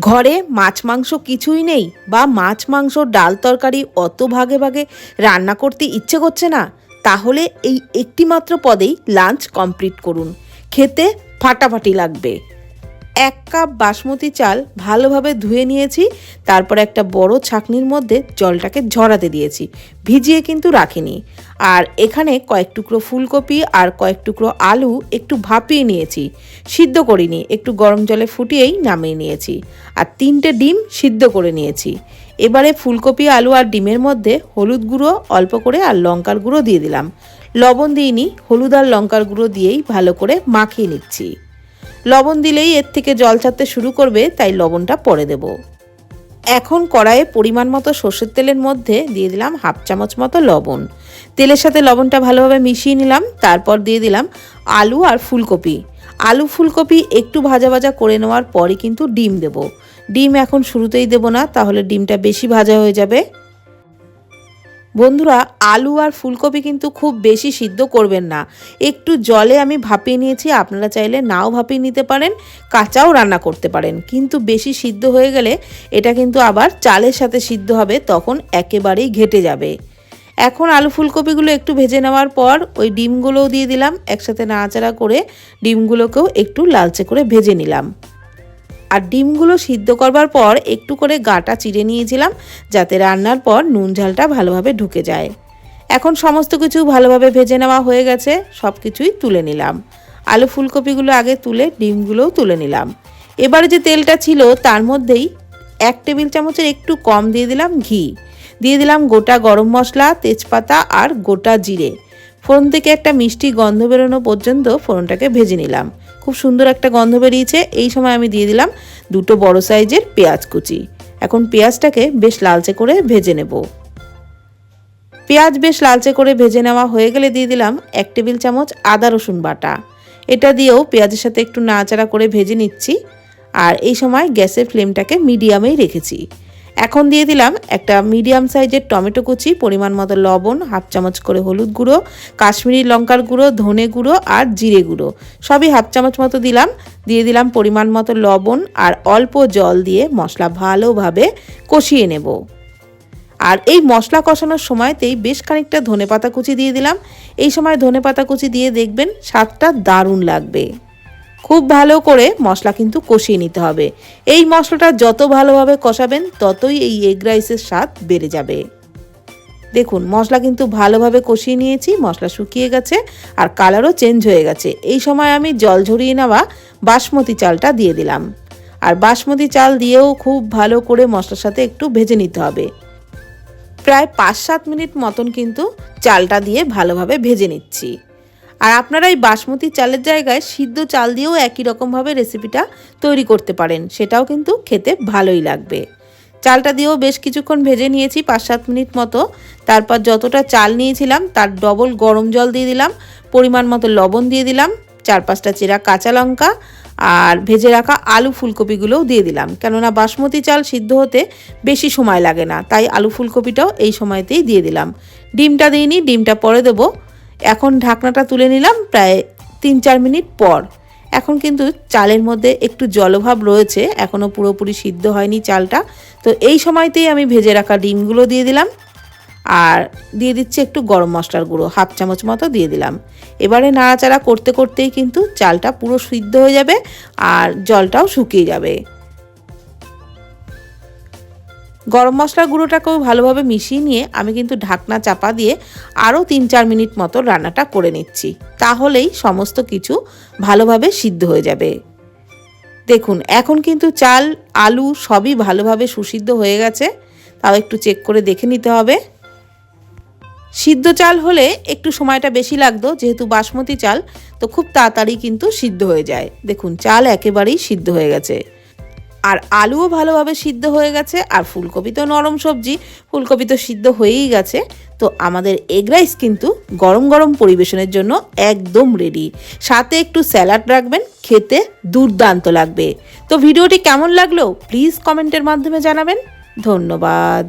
ঘরে মাছ, মাংস কিছুই নেই বা মাছ, মাংস, ডাল তরকারি অত ভাগে ভাগে রান্না করতে ইচ্ছে করছে না, তাহলে এই একটিমাত্র পদেই লাঞ্চ কমপ্লিট করুন। খেতে ফাটাফাটি লাগবে। এক কাপ বাসমতি চাল ভালোভাবে ধুয়ে নিয়েছি, তারপর একটা বড় ছাকনির মধ্যে জলটাকে ঝরাতে দিয়েছি, ভিজিয়ে কিন্তু রাখিনি। আর এখানে কয়েক টুকরো ফুলকপি আর কয়েক টুকরো আলু একটু ভাপিয়ে নিয়েছি, সিদ্ধ করিনি, একটু গরম জলে ফুটিয়েই নামিয়ে নিয়েছি, আর তিনটে ডিম সিদ্ধ করে নিয়েছি। এবারে ফুলকপি, আলু আর ডিমের মধ্যে হলুদ গুঁড়ো অল্প করে আর লঙ্কার গুঁড়ো দিয়ে দিলাম। লবণ দিইনি, হলুদ আর লঙ্কার গুঁড়ো দিয়েই ভালো করে মাখিয়ে নিচ্ছি। লবণ দিলেই এর থেকে জল ছাড়তে শুরু করবে, তাই লবণটা পরে দেব। এখন কড়াইয়ে পরিমাণ মতো সর্ষের তেলের মধ্যে দিয়ে দিলাম হাফ চামচ মতো লবণ। তেলের সাথে লবণটা ভালোভাবে মিশিয়ে নিলাম, তারপর দিয়ে দিলাম আলু আর ফুলকপি। আলু, ফুলকপি একটু ভাজা ভাজা করে নেওয়ার পরই কিন্তু ডিম দেব। ডিম এখন শুরুতেই দেব না, তাহলে ডিমটা বেশি ভাজা হয়ে যাবে। বন্ধুরা, আলু আর ফুলকপি কিন্তু খুব বেশি সিদ্ধ করবেন না। একটু জলে আমি ভাপিয়ে নিয়েছি, আপনারা চাইলে নাও ভাপিয়ে নিতে পারেন, কাঁচাও রান্না করতে পারেন। কিন্তু বেশি সিদ্ধ হয়ে গেলে এটা কিন্তু আবার চালের সাথে সিদ্ধ হবে, তখন একেবারেই ঘেটে যাবে। এখন আলু ফুলকপিগুলো একটু ভেজে নেওয়ার পর ওই ডিমগুলোও দিয়ে দিলাম, একসাথে নাড়াচাড়া করে ডিমগুলোকেও একটু লালচে করে ভেজে নিলাম। আর ডিমগুলো সিদ্ধ করবার পর একটু করে গাটা চিড়ে নিয়েছিলাম, যাতে রান্নার পর নুন ঝালটা ভালোভাবে ঢুকে যায়। এখন সমস্ত কিছু ভালোভাবে ভেজে নেওয়া হয়ে গেছে, সব কিছুই তুলে নিলাম। আলু ফুলকপিগুলো আগে তুলে, ডিমগুলোও তুলে নিলাম। এবারে যে তেলটা ছিল, তার মধ্যেই এক টেবিল চামচের একটু কম দিয়ে দিলাম ঘি। দিয়ে দিলাম গোটা গরম মশলা, তেজপাতা আর গোটা জিরে। ফোড়ন থেকে একটা মিষ্টি গন্ধ বেরোনো পর্যন্ত ফোড়নটাকে ভেজে নিলাম। খুব সুন্দর একটা গন্ধ বেরিয়েছে। এই সময় আমি দিয়ে দিলাম দুটো বড় সাইজের পেঁয়াজ কুচি। এখন পেঁয়াজটাকে বেশ লালচে করে ভেজে নেব। পেঁয়াজ বেশ লালচে করে ভেজে নেওয়া হয়ে গেলে দিয়ে দিলাম এক টেবিল চামচ আদা রসুন বাটা। এটা দিয়েও পেঁয়াজের সাথে একটু নাড়াচাড়া করে ভেজে নিচ্ছি। আর এই সময় গ্যাসের ফ্লেমটাকে মিডিয়ামেই রেখেছি। এখন দিয়ে দিলাম একটা মিডিয়াম সাইজের টমেটো কুচি, পরিমাণ মতো লবণ, হাফ চামচ করে হলুদ গুঁড়ো, কাশ্মীরি লঙ্কার গুঁড়ো, ধনে গুঁড়ো আর জিরে গুঁড়ো। সবই হাফ চামচ মতো দিলাম। দিয়ে দিলাম পরিমাণ মতো লবণ আর অল্প জল দিয়ে মশলা ভালোভাবে কষিয়ে নেব। আর এই মশলা কষানোর সময়তেই বেশ খানিকটা ধনে পাতা কুচি দিয়ে দিলাম। এই সময় ধনে পাতা কুচি দিয়ে দেখবেন স্বাদটা দারুণ লাগবে। খুব ভালো করে মশলা কিন্তু কষিয়ে নিতে হবে। এই মশলাটা যত ভালোভাবে কষাবেন, ততই এই এগ রাইসের স্বাদ বেড়ে যাবে। দেখুন, মশলা কিন্তু ভালোভাবে কষিয়ে নিয়েছি, মশলা শুকিয়ে গেছে আর কালারও চেঞ্জ হয়ে গেছে। এই সময় আমি জল ঝরিয়ে নেওয়া বাসমতি চালটা দিয়ে দিলাম। আর বাসমতি চাল দিয়েও খুব ভালো করে মশলার সাথে একটু ভেজে নিতে হবে। প্রায় পাঁচ সাত মিনিট মতন কিন্তু চালটা দিয়ে ভালোভাবে ভেজে নিচ্ছি। আর আপনারা এই বাসমতি চালের জায়গায় সিদ্ধ চাল দিয়েও একই রকমভাবে রেসিপিটা তৈরি করতে পারেন। সেটাও কিন্তু খেতে ভালোই লাগবে। চালটা দিয়েও বেশ কিছুক্ষণ ভেজে নিয়েছি পাঁচ সাত মিনিট মতো। তারপর যতটা চাল নিয়েছিলাম, তার ডবল গরম জল দিয়ে দিলাম, পরিমাণ মতো লবণ দিয়ে দিলাম, চার পাঁচটা চেরা কাঁচা লঙ্কা আর ভেজে রাখা আলু ফুলকপিগুলোও দিয়ে দিলাম। কেননা বাসমতি চাল সিদ্ধ হতে বেশি সময় লাগে না, তাই আলু ফুলকপিটাও এই সময়তেই দিয়ে দিলাম। ডিমটা দিইনি, ডিমটা পরে দেবো। এখন ঢাকনাটা তুলে নিলাম প্রায় তিন চার মিনিট পর। এখন কিন্তু চালের মধ্যে একটু জলভাব রয়েছে এখনও পুরোপুরি সিদ্ধ হয়নি চালটা। তো এই সময়তেই আমি ভেজে রাখা ডিমগুলো দিয়ে দিলাম। আর দিয়ে দিচ্ছি একটু গরম মশলার গুঁড়ো, হাফ চামচ মতো দিয়ে দিলাম। এবারে নাড়াচাড়া করতে করতেই কিন্তু চালটা পুরো সিদ্ধ হয়ে যাবে আর জলটাও শুকিয়ে যাবে। গরম মশলার গুঁড়োটাকেও ভালোভাবে মিশিয়ে নিয়ে আমি কিন্তু ঢাকনা চাপা দিয়ে আরও তিন চার মিনিট মতো রান্নাটা করে নিচ্ছি। তাহলেই সমস্ত কিছু ভালোভাবে সিদ্ধ হয়ে যাবে। দেখুন, এখন কিন্তু চাল, আলু সবই ভালোভাবে সুসিদ্ধ হয়ে গেছে। তাও একটু চেক করে দেখে নিতে হবে। সিদ্ধ চাল হলে একটু সময়টা বেশি লাগতো, যেহেতু বাসমতি চাল, তো খুব তাড়াতাড়ি কিন্তু সিদ্ধ হয়ে যায়। দেখুন, চাল একেবারেই সিদ্ধ হয়ে গেছে। আর আলুও ভালোভাবে সিদ্ধ হয়ে গেছে, আর ফুলকপি তো নরম সবজি, ফুলকপি তো সিদ্ধ হয়েই গেছে। তো আমাদের এগ রাইস কিন্তু গরম গরম পরিবেশনের জন্য একদম রেডি সাথে একটু স্যালাড রাখবেন, খেতে দুর্দান্ত লাগবে। তো ভিডিওটি কেমন লাগল প্লিজ কমেন্টের মাধ্যমে জানাবেন। ধন্যবাদ।